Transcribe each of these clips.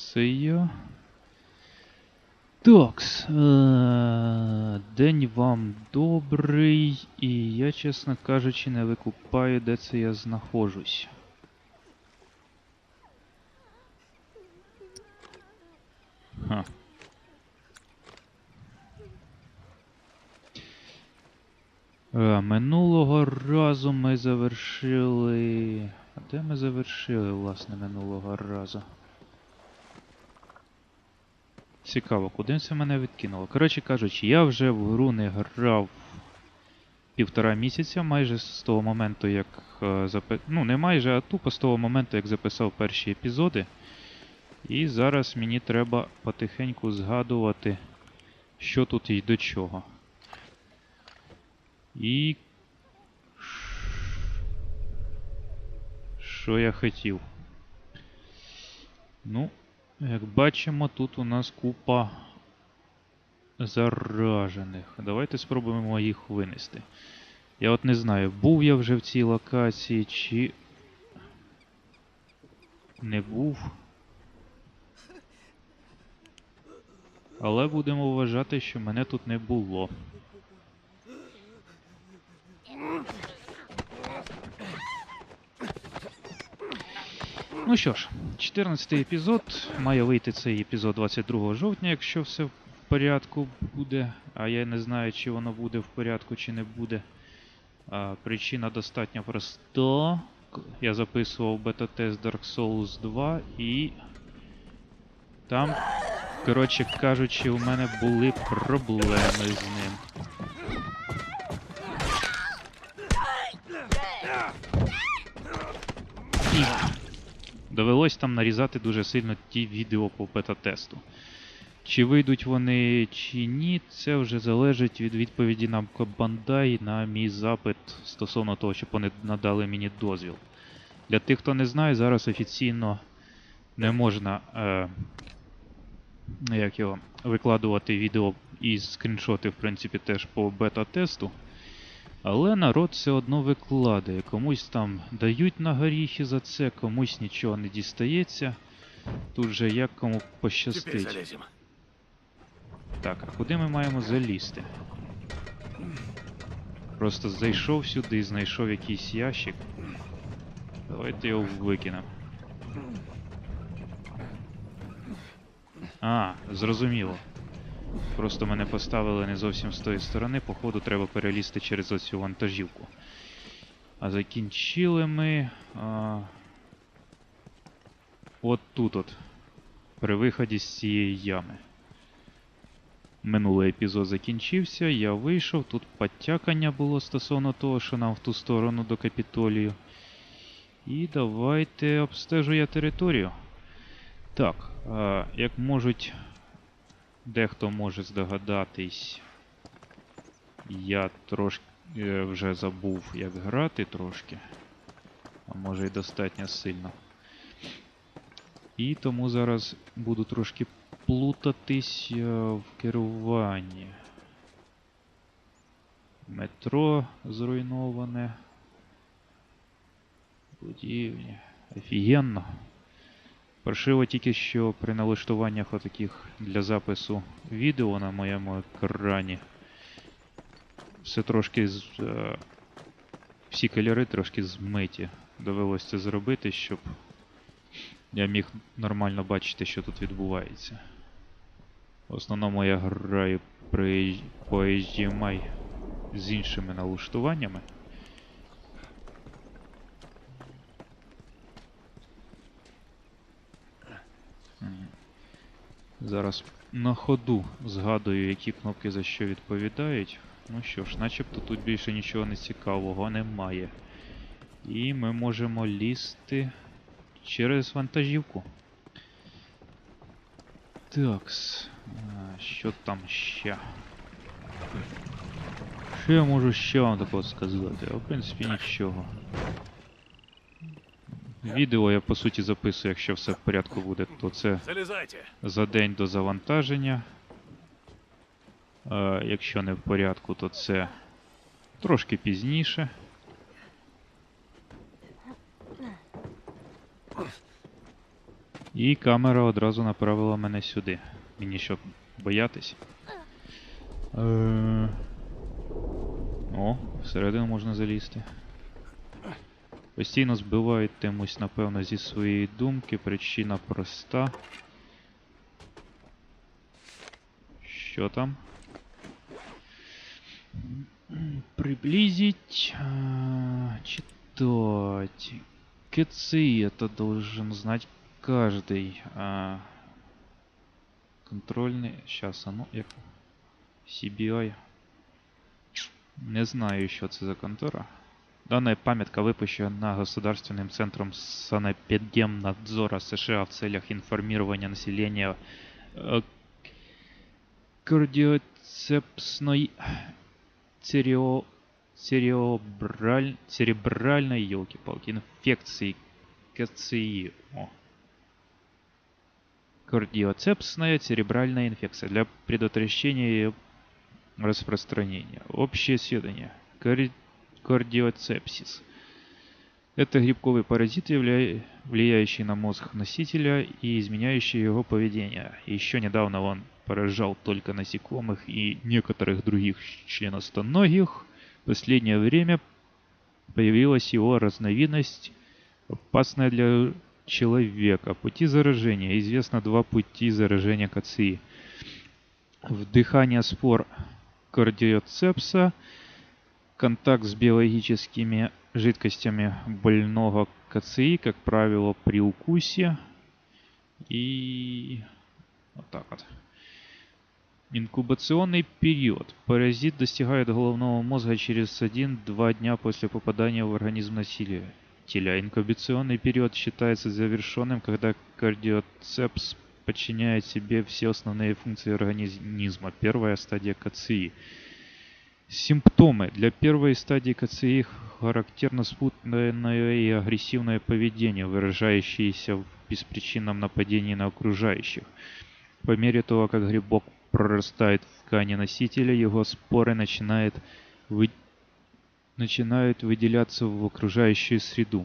Де це я? Такс. Е- день вам добрий. І я, чесно кажучи, не викупаю, де це я знаходжусь. Ха. Е, Минулого разу ми завершили. А де ми завершили, власне, минулого разу? Цікаво, куди це мене відкинуло. Коротше кажучи, я вже в гру не грав півтора місяця, майже з того моменту, як е, запи... Ну, не майже, а тупо з того моменту, як записав перші епізоди. І зараз мені треба потихеньку згадувати, що тут і до чого. І. Що я хотів? Ну, як бачимо, тут у нас купа заражених. Давайте спробуємо їх винести. Я от не знаю, був я вже в цій локації, чи не був. Але будемо вважати, що мене тут не було. Ну що ж, 14-й епізод. Має вийти цей епізод 22 жовтня, якщо все в порядку буде. А я не знаю, чи воно буде в порядку, чи не буде. А, причина достатньо проста. Я записував бета-тест Dark Souls 2 і. Там, коротше кажучи, у мене були проблеми з ним. Довелось там нарізати дуже сильно ті відео по бета-тесту. Чи вийдуть вони чи ні, це вже залежить від відповіді нам Бандай на мій запит стосовно того, щоб вони надали мені дозвіл. Для тих, хто не знає, зараз офіційно не можна е, як його, викладувати відео і скріншоти, в принципі, теж по бета-тесту. Але народ все одно викладає. Комусь там дають на горіхи за це, комусь нічого не дістається. Тут же як кому пощастить. Так, а куди ми маємо залізти? Просто зайшов сюди і знайшов якийсь ящик. Давайте його викинемо. А, зрозуміло. Просто мене поставили не зовсім з тої сторони, походу треба перелізти через оцю вантажівку. А закінчили ми. А... От тут от. При виході з цієї ями. Минулий епізод закінчився, я вийшов, тут подтякання було стосовно того, що нам в ту сторону до капітолію. І давайте обстежу я територію. Так, а, як можуть. Дехто може здогадатись, я трошки е, вже забув, як грати трошки. А може і достатньо сильно. І тому зараз буду трошки плутатись е, в керуванні. Метро зруйноване. Будівлі. Офігенно. Паршиво тільки що при налаштуваннях отаких для запису відео на моєму екрані. Все трошки з. е, всі кольори трошки змиті. Довелося це зробити, щоб я міг нормально бачити, що тут відбувається. В основному я граю при, HDMI з іншими налаштуваннями. Зараз на ходу згадую, які кнопки за що відповідають. Ну що ж, начебто тут більше нічого не цікавого немає. І ми можемо лізти через вантажівку. Такс. Що там ще? Що я можу ще вам такого сказати? А в принципі нічого. Відео я по суті записую, якщо все в порядку буде, то це за день до завантаження. Е, якщо не в порядку, то це трошки пізніше. І камера одразу направила мене сюди. Мені що, боятись? Е... О, всередину можна залізти. Постійно збивають тимось, напевно, зі своєї думки. Причина проста. Що там? Приблизить. а, читать. КЦИ это должен знать каждый. А, контрольный. Сейчас, а ну, як. CBI. Не знаю, що це за контора. Данная памятка выпущена Государственным центром санэпидемнадзора США в целях информирования населения о кардиоцепсной церео... церебраль... церебральной, елки-палки, инфекции КЦИ. О. Кардиоцепсная церебральная инфекция для предотвращения распространения. Общее сведения. Кар- Кардиоцепсис. Это грибковый паразит, влияющий на мозг носителя и изменяющий его поведение. Еще недавно он поражал только насекомых и некоторых других членостоногих. В последнее время появилась его разновидность, опасная для человека. Пути заражения. Известно два пути заражения КЦИ. Вдыхание спор кардиоцепса, контакт с биологическими жидкостями больного КЦИ, как правило, при укусе. И вот так вот. Инкубационный период. Паразит достигает головного мозга через 1-2 дня после попадания в организм носителя. Инкубационный период считается завершенным, когда кардиоцепс подчиняет себе все основные функции организма. Первая стадия КЦИ. Симптомы. Для первой стадии КЦИ характерно спутанное и агрессивное поведение, выражающееся в беспричинном нападении на окружающих. По мере того, как грибок прорастает в ткани носителя, его споры начинают, вы- начинают выделяться в окружающую среду.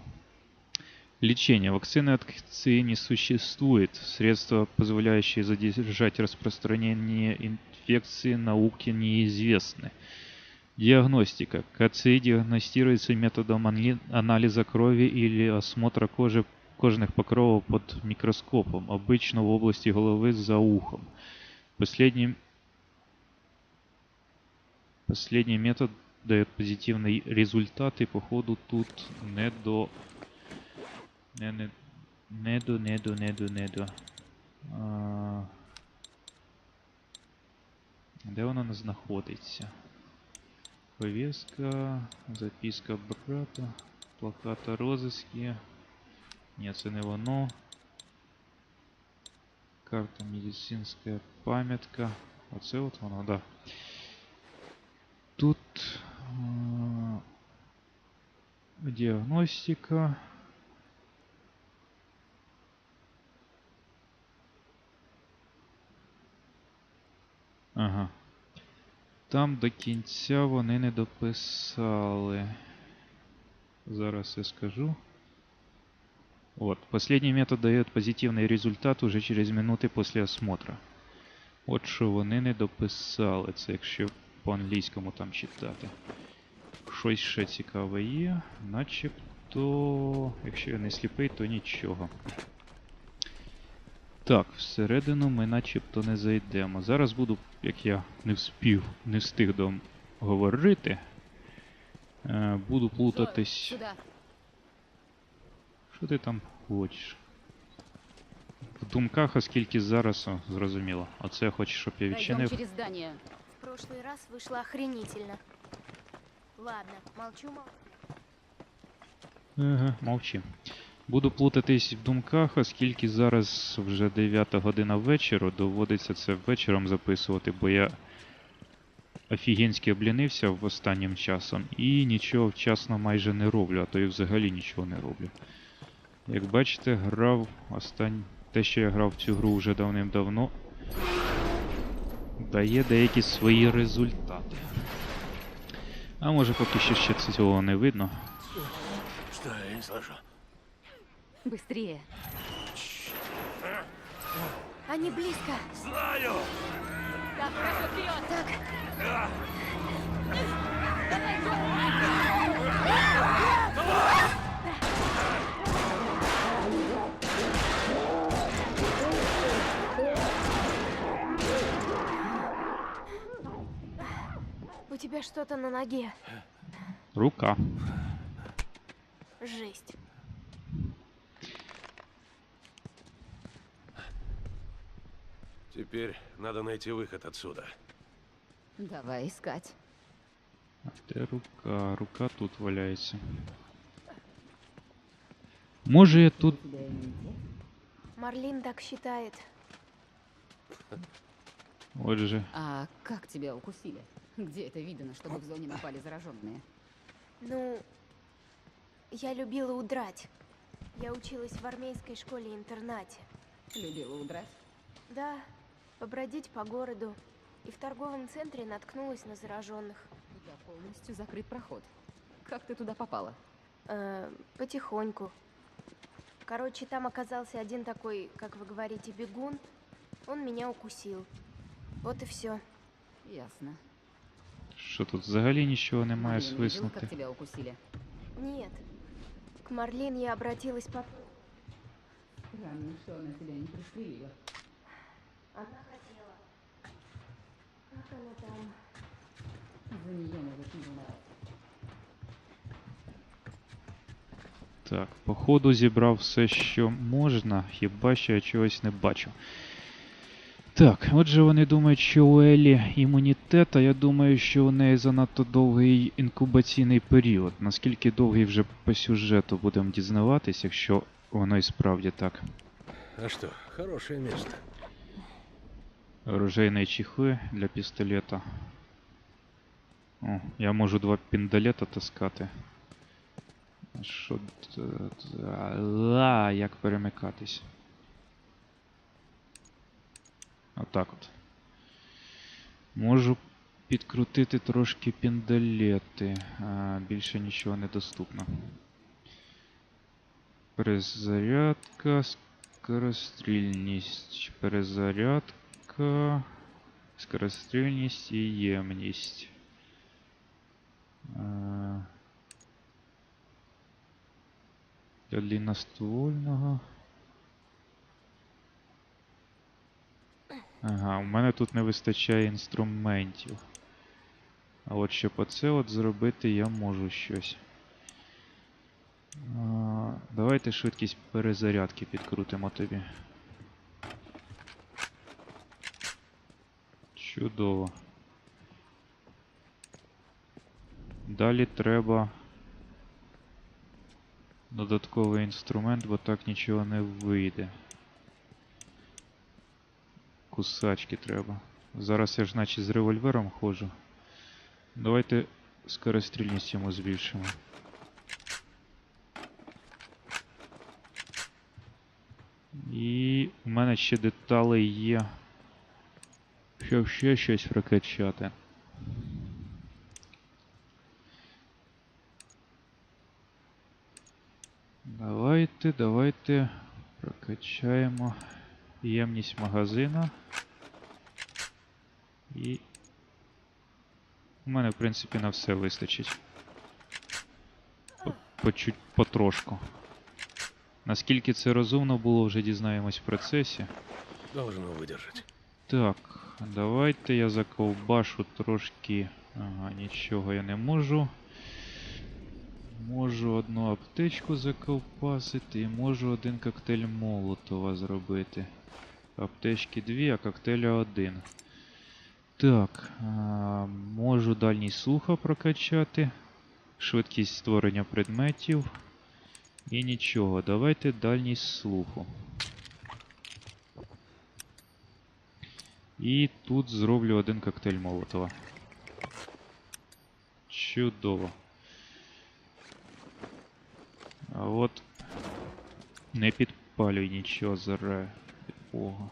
Лечение. Вакцины от КЦИ не существует. Средства, позволяющие задержать распространение инфекции, науке неизвестны. Диагностика. КЦИ диагностируется методом анализа крови или осмотра кожи, кожных покровов под микроскопом, обычно в области головы за ухом. Последний, последний метод дает позитивный результат, и походу тут не до... Не, не, не до, не до, не до, не до. А, де вона не? Повестка, записка брата, плаката розиски. Ні, це не воно. Карта медицинська пам'ятка. Оце от воно, да. Тут а, діагностика. Ага. Там до кінця вони не дописали. Зараз я скажу. Вот. Последний метод дает позитивный результат уже через минуты после осмотра. От що вони не дописали. Це якщо по-англійському там читати. Щось ще цікаве є. Начебто, якщо я не сліпий, то нічого. Так, всередину ми начебто не зайдемо. Зараз буду, як я не вспів, не встиг говорити. Е, буду плутатись. Що ти там хочеш? В думках, оскільки зараз, о, зрозуміло. Оце хочеш, щоб я відчинив. через здание. В прошлый раз вышло охренительно. Ладно, молчу, молчу. Ага, мовчи. Буду плутатись в думках, оскільки зараз вже 9 година вечора, доводиться це вечором записувати, бо я офігенськи облінився в останнім часом і нічого вчасно майже не роблю, а то і взагалі нічого не роблю. Як бачите, грав остань... те, що я грав в цю гру вже давним-давно, дає деякі свої результати. А може поки що ще цього не видно. Что я не? Быстрее. Они близко. Знаю! Так, хорошо, вперед. Так. У тебя что-то на ноге. Рука. Теперь надо найти выход отсюда. Давай искать. А де рука? Рука тут валяється. Може я тут. Марлин так считает. Отже. А как тебя укусили? Где это видно, чтобы в зоне напали зараженные? Ну, я любила удрать. Я училась в армейской школе-интернате. Любила удрать? Да, побродить по городу. И в торговом центре наткнулась на зараженных. Туда полностью закрыт проход. Как ты туда попала? Э, потихоньку. Короче, там оказался один такой, как вы говорите, бегун. Он меня укусил. Вот и все. Ясно. Що тут взагалі нічого немає Марин видел, свиснути? как тебя укусили? Нет. К Марлин я обратилась по... Странно, что она тебя не пристрелила. Она хотела. Как она там? За нее может не. Так, походу зібрав все, що можна, хіба що я чогось не бачу. Так, отже, вони думають, що у Елі імунітет, а я думаю, що у неї занадто довгий інкубаційний період. Наскільки довгий вже по сюжету будемо дізнаватись, якщо воно і справді так. А что, хорошее место. Оружейні чехли для пістолета. О, я можу два піндолета таскати. Що. д- д- А, як перемикатись? Отак от. Можу підкрутити трошки піндолети. А, більше нічого не доступно. Перезарядка, скорострільність. Перезарядка. Скорострільність і ємність. Для длинноствольного. Ага, у мене тут не вистачає інструментів. А от щоб оце от зробити, я можу щось. А, давайте швидкість перезарядки підкрутимо тобі. Чудово. Далі треба додатковий інструмент, бо так нічого не вийде. Кусачки треба. Зараз я ж наче з револьвером ходжу. Давайте скорострільність йому збільшимо. І у мене ще деталей є. Щоб ще щось прокачати. Давайте, давайте прокачаємо ємність магазина. І у мене, в принципі, на все вистачить. По, по чуть потрошку. Наскільки це розумно було, вже дізнаємось в процесі. Должно выдержать. Так, давайте я заковбашу трошки. Ага, нічого я не можу. Можу одну аптечку заковпасити і можу один коктейль Молотова зробити. Аптечки дві, а коктейля один. Так, а, можу дальній слуха прокачати. Швидкість створення предметів. І нічого, давайте дальність слуху. І тут зроблю один коктейль Молотова. Чудово. А от не підпалюй нічого заради Бога.